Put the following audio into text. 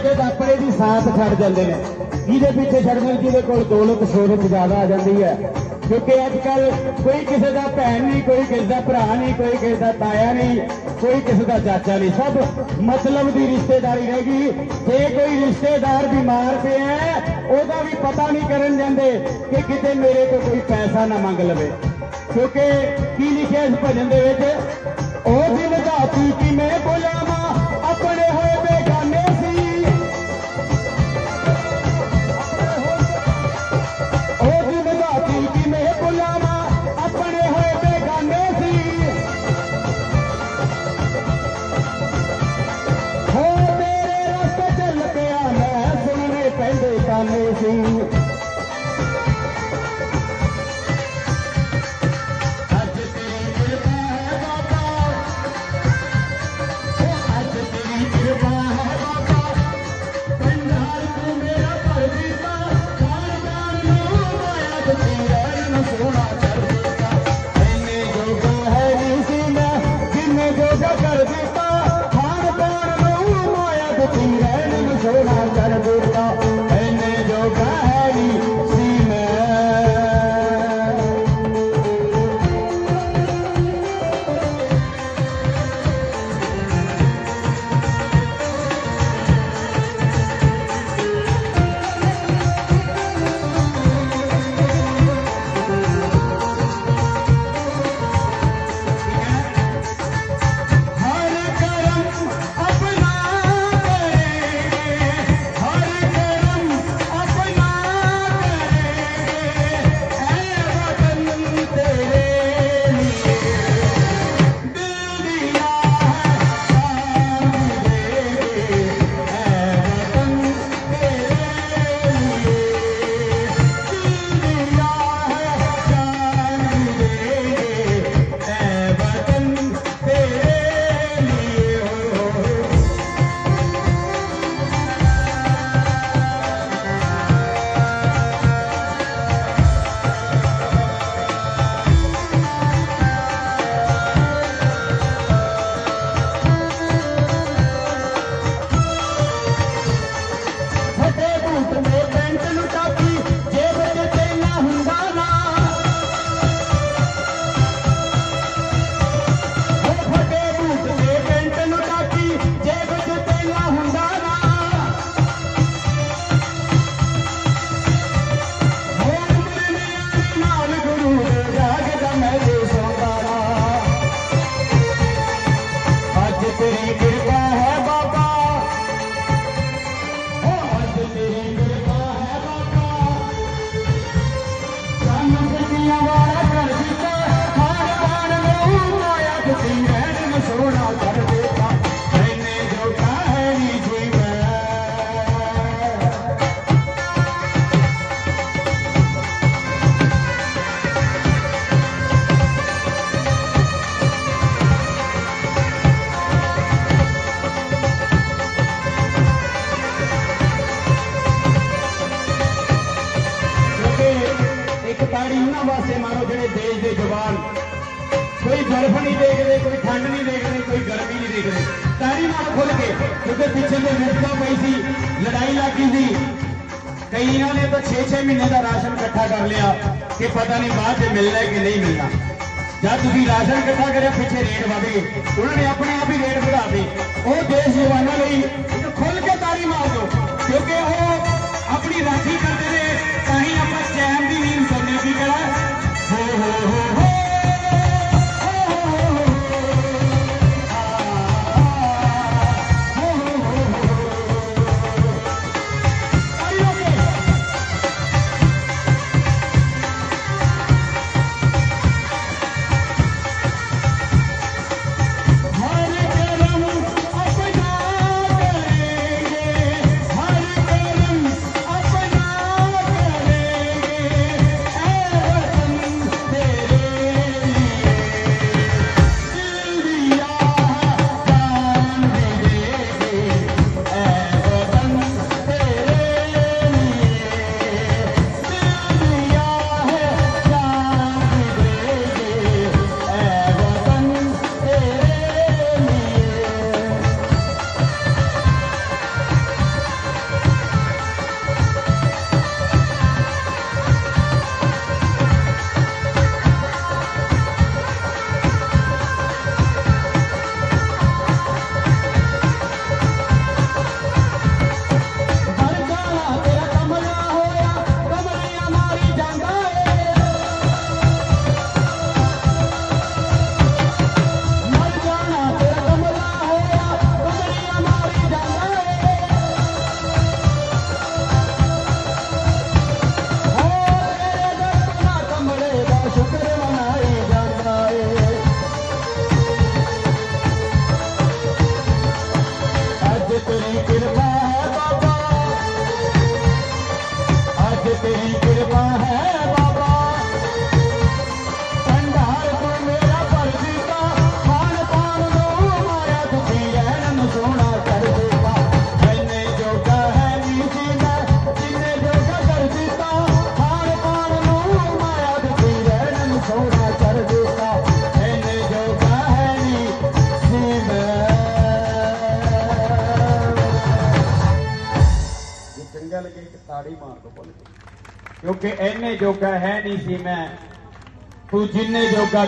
ਜਦ ਆਪਣੇ ਦੀ ਸਾਥ ਛੱਡ ਜਾਂਦੇ ਨੇ। ਜਿਹਦੇ ਪਿੱਛੇ ਸ਼ਰਮਨ ਜੀ ਦੇ ਕੋਲ ਦੌਲਤ ਸ਼ੋਹਰਤ ਜ਼ਿਆਦਾ ਆ ਜਾਂਦੀ ਹੈ। ਕਿਉਂਕਿ ਅੱਜ ਕੱਲ ਕੋਈ ਕਿਸੇ ਦਾ ਭੈਣ ਨਹੀਂ, ਕੋਈ ਕਿਸੇ ਦਾ ਭਰਾ ਨਹੀਂ, ਕੋਈ ਕਿਸੇ ਦਾ ਤਾਇਆ ਨਹੀਂ, ਕੋਈ ਕਿਸੇ ਦਾ ਚਾਚਾ ਨਹੀਂ। ਸਭ ਮਤਲਬ ਦੀ ਰਿਸ਼ਤੇਦਾਰੀ ਰਹਿ ਗਈ ਜੇ ਕੋਈ ਰਿਸ਼ਤੇਦਾਰ ਬਿਮਾਰ ਪਿਆ ਉਹਦਾ ਵੀ ਪਤਾ ਨਹੀਂ ਕਰਨ ਜਾਂਦੇ ਕਿ ਕਿਤੇ ਮੇਰੇ ਤੋਂ ਕੋਈ ਪੈਸਾ ਨਾ ਮੰਗ ਲਵੇ। ਕਿਉਂਕਿ ਕੀ ਲਿਖਿਆ ਇਸ ਭਜਨ ਦੇ ਵਿੱਚ? ਉਹ ਦਿਨ ਧਾਤੀ ਕਿ ਮੈਂ ਬੁਲਾਵਾਂ, ਆਪਣੇ amazing. ਤਾੜੀ ਉਹਨਾਂ ਵਾਸਤੇ ਮਾਰੋ ਜਿਹੜੇ ਦੇਸ਼ ਦੇ ਜਵਾਨ। ਕੋਈ ਬਰਫ਼ ਨਹੀਂ ਦੇਖਦੇ, ਕੋਈ ਠੰਡ ਨਹੀਂ ਦੇਖਦੇ, ਕੋਈ ਗਰਮੀ ਨਹੀਂ ਦੇਖਦੇ। ਤਾੜੀ ਮਾਰ ਖੁੱਲ ਕੇ, ਕਿਉਂਕਿ ਪਿੱਛੇ ਦੇ ਵਿਪਤਾ ਪਈ ਸੀ, ਲੜਾਈ ਲੱਗੀ ਸੀ। ਕਈਆਂ ਨੇ ਤਾਂ 6-6 ਮਹੀਨੇ ਦਾ ਰਾਸ਼ਨ ਇਕੱਠਾ ਕਰ ਲਿਆ ਕਿ ਪਤਾ ਨਹੀਂ ਬਾਅਦ 'ਚ ਮਿਲਣਾ ਕਿ ਨਹੀਂ ਮਿਲਣਾ। ਜਦ ਤੁਸੀਂ ਰਾਸ਼ਨ ਇਕੱਠਾ ਕਰਿਆ, ਪਿੱਛੇ ਰੇਟ ਵਧੇ ਉਹਨਾਂ ਨੇ ਆਪਣੇ ਆਪ ਹੀ ਰੇਟ ਵਧਾ ਦੇ ਉਹ ਦੇਸ਼ ਜਵਾਨਾਂ ਲਈ ਖੁੱਲ ਕੇ ਤਾੜੀ ਮਾਰ ਦਿਓ, ਕਿਉਂਕਿ ਉਹ ਆਪਣੀ ਰਾਖੀ ਕਰਦੇ ਨੇ ਤਾੜੀ ਮਾਰ ਦੋ ਬੋਲ ਕਿਉਂਕਿ ਐਨੇ ਜੋਗਾ ਹੈ ਨਹੀਂ ਸੀ ਮੈਂ। ਤੂੰ ਜਿੰਨੇ ਜੋਗਾ